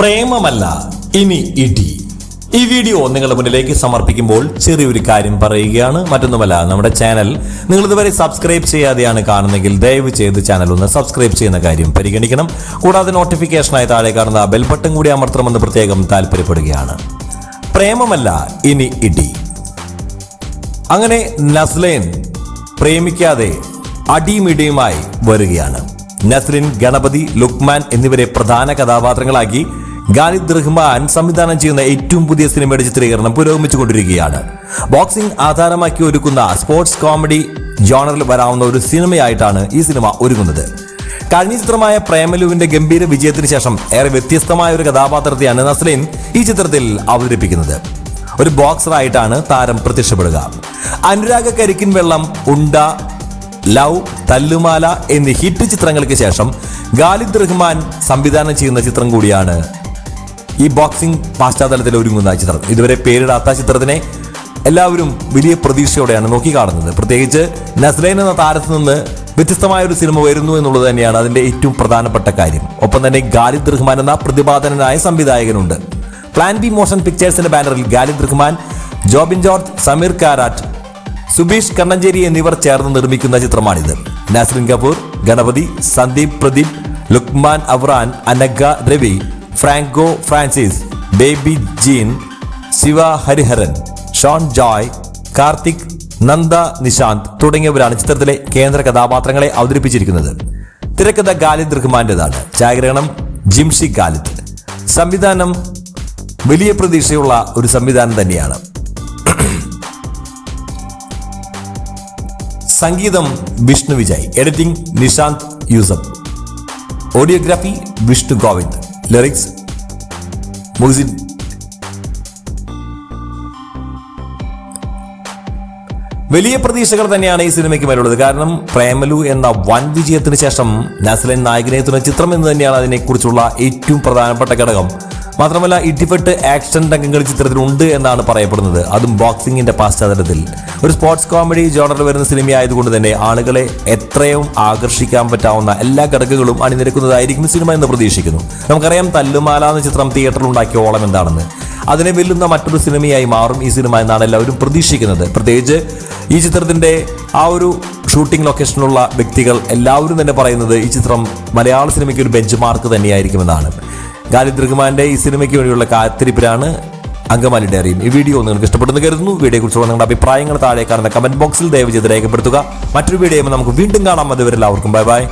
പ്രേമമല്ല ഇനി ഇടി. ഈ വീഡിയോ നിങ്ങളുടെ മുന്നിലേക്ക് സമർപ്പിക്കുമ്പോൾ ചെറിയൊരു കാര്യം പറയുകയാണ്. മറ്റൊന്നുമല്ല നമ്മുടെ ചാനൽ നിങ്ങൾ ഇതുവരെ സബ്സ്ക്രൈബ് ചെയ്യാതെയാണ് കാണുന്നെങ്കിൽ ദയവ് ചെയ്ത് ചാനൽ ഒന്ന് സബ്സ്ക്രൈബ് ചെയ്യുന്ന കാര്യം പരിഗണിക്കണം. കൂടാതെ നോട്ടിഫിക്കേഷനായി താഴെ കാണുന്ന ബെൽ ബട്ടൺ കൂടി അമർത്തണമെന്ന് പ്രത്യേകം താല്പര്യപ്പെടുകയാണ്. പ്രേമമല്ല ഇനി ഇടി. അങ്ങനെ നസ്ലേൻ പ്രേമിക്കാതെ അടിമിടിയുമായി വരികയാണ്. നസ്ലിൻ ഗണപതി ലുക്മാൻ എന്നിവരെ പ്രധാന കഥാപാത്രങ്ങളാക്കി ഖാലിദ് റഹ്മാൻ സംവിധാനം ചെയ്യുന്ന ഏറ്റവും പുതിയ സിനിമയുടെ ചിത്രീകരണം പുരോഗമിച്ചുകൊണ്ടിരിക്കുകയാണ്. ബോക്സിംഗ് ആധാരമാക്കി ഒരുക്കുന്ന സ്പോർട്സ് കോമഡി ജോണറിൽ വരാവുന്ന ഒരു സിനിമയായിട്ടാണ് ഈ സിനിമ ഒരുങ്ങുന്നത്. കഴിഞ്ഞ ചിത്രമായ പ്രേമലുവിന്റെ ഗംഭീര വിജയത്തിന് ശേഷം ഏറെ വ്യത്യസ്തമായ ഒരു കഥാപാത്രത്തെയാണ് നസ്ലിൻ ഈ ചിത്രത്തിൽ അവതരിപ്പിക്കുന്നത്. ഒരു ബോക്സറായിട്ടാണ് താരം പ്രത്യക്ഷപ്പെടുക. അനുരാഗ കരിക്കിൻ വെള്ളം ഉണ്ട ലവ് തല്ലുമാല എന്നീ ഹിറ്റ് ചിത്രങ്ങൾക്ക് ശേഷം ഗാലിദ് റഹ്മാൻ സംവിധാനം ചെയ്യുന്ന ചിത്രം കൂടിയാണ് ഈ ബോക്സിംഗ് പശ്ചാത്തലത്തിൽ ഒരുങ്ങുന്ന ചിത്രം. ഇതുവരെ പേരിടാത്ത ചിത്രത്തിനെ എല്ലാവരും വലിയ പ്രതീക്ഷയോടെയാണ് നോക്കി കാണുന്നത് പ്രത്യേകിച്ച് നസ്ലൈൻ എന്ന താരത്തിൽ നിന്ന് വ്യത്യസ്തമായ ഒരു സിനിമ വരുന്നു എന്നുള്ളത് തന്നെയാണ് അതിന്റെ ഏറ്റവും പ്രധാനപ്പെട്ട കാര്യം. ഒപ്പം തന്നെ ഗാലിദ് റഹ്മാൻ എന്ന പ്രതിപാദനനായ സംവിധായകനുണ്ട്. പ്ലാൻ ബി മോഷൻ പിക്ചേഴ്സിന്റെ ബാനറിൽ ഗാലിദ് റഹ്മാൻ ജോബിൻ ജോർജ് സമീർ കാരാറ്റ് സുബീഷ് കണ്ണഞ്ചേരി എന്നിവർ ചേർന്ന് നിർമ്മിക്കുന്ന ചിത്രമാണിത്. Nazrin Kapoor Ganapathi Sandeep Pradeep Lukman Avaran Anagha Ravi Franco Francis Baby Jean Shiva Hariharan Sean Joy Karthik Nanda Nishanth തുടങ്ങിയവരാണ് ചിത്രത്തിലെ കേന്ദ്ര കഥാപാത്രങ്ങളെ അവതരിപ്പിച്ചിരിക്കുന്നത്. തിരക്കഥ ഗാലിദ് റഹ്മാന്റേതാണ്. ഛായാഗ്രഹണം ജിംഷി ഗാലിദ്. സംവിധാനം വലിയ പ്രതീക്ഷയുള്ള ഒരു സംവിധാനം തന്നെയാണ്. സംഗീതം Vishnu Vijay editing Nishanth Yusuf. Audiography Vishnu Govind. Lyrics Muhsin വലിയ പ്രതീക്ഷകൾ തന്നെയാണ് ഈ സിനിമയ്ക്ക് മേലുള്ളത്. കാരണം പ്രേമലു എന്ന വൻ വിജയത്തിന് ശേഷം നസ്ലൻ നായകനെ എത്തുന്ന ചിത്രം എന്ന് തന്നെയാണ് അതിനെക്കുറിച്ചുള്ള ഏറ്റവും പ്രധാനപ്പെട്ട ഘടകം. മാത്രമല്ല ഇടിപെട്ട് ആക്ഷൻ രംഗങ്ങൾ ചിത്രത്തിലുണ്ട് എന്നാണ് പറയപ്പെടുന്നത്. അതും ബോക്സിംഗിന്റെ പശ്ചാത്തലത്തിൽ. ഒരു സ്പോർട്സ് കോമഡി ജോണറിൽ വരുന്ന സിനിമയായതുകൊണ്ട് തന്നെ ആളുകളെ എത്രയും ആകർഷിക്കാൻ പറ്റാവുന്ന എല്ലാ ഘടകങ്ങളും അണിനിരക്കുന്നതായിരിക്കും സിനിമ എന്ന് പ്രതീക്ഷിക്കുന്നു. നമുക്കറിയാം തല്ലുമാല എന്ന ചിത്രം തിയേറ്ററിൽ ഉണ്ടാക്കിയ ഓളം എന്താണെന്ന്. അതിനെ വെല്ലുന്ന മറ്റൊരു സിനിമയായി മാറും ഈ സിനിമ എന്നാണ് എല്ലാവരും പ്രതീക്ഷിക്കുന്നത്. പ്രത്യേകിച്ച് ഈ ചിത്രത്തിന്റെ ആ ഒരു ഷൂട്ടിംഗ് ലൊക്കേഷനിലുള്ള വ്യക്തികൾ എല്ലാവരും തന്നെ പറയുന്നത് ഈ ചിത്രം മലയാള സിനിമയ്ക്ക് ഒരു ബെഞ്ച് മാർക്ക് തന്നെയായിരിക്കുമെന്നാണ്. ഖാലിദ് റഹ്മാന്റെ ഈ സിനിമയ്ക്ക് വേണ്ടിയുള്ള കാത്തിരിപ്പിലാണ് അങ്കമാലി ഡയറിയും ഈ വീഡിയോ നിങ്ങൾക്ക് ഇഷ്ടപ്പെടുന്നു കരുതുന്നു. വീഡിയോ കുറിച്ചുള്ള നിങ്ങളുടെ അഭിപ്രായങ്ങൾ താഴെ കാണുന്ന കമന്റ് ബോക്സിൽ ദയവ് ചെയ്ത് രേഖപ്പെടുത്തുക. മറ്റൊരു വീഡിയോ നമുക്ക് വീണ്ടും കാണാം. അതുവരെ എല്ലാവർക്കും ബൈ ബൈ.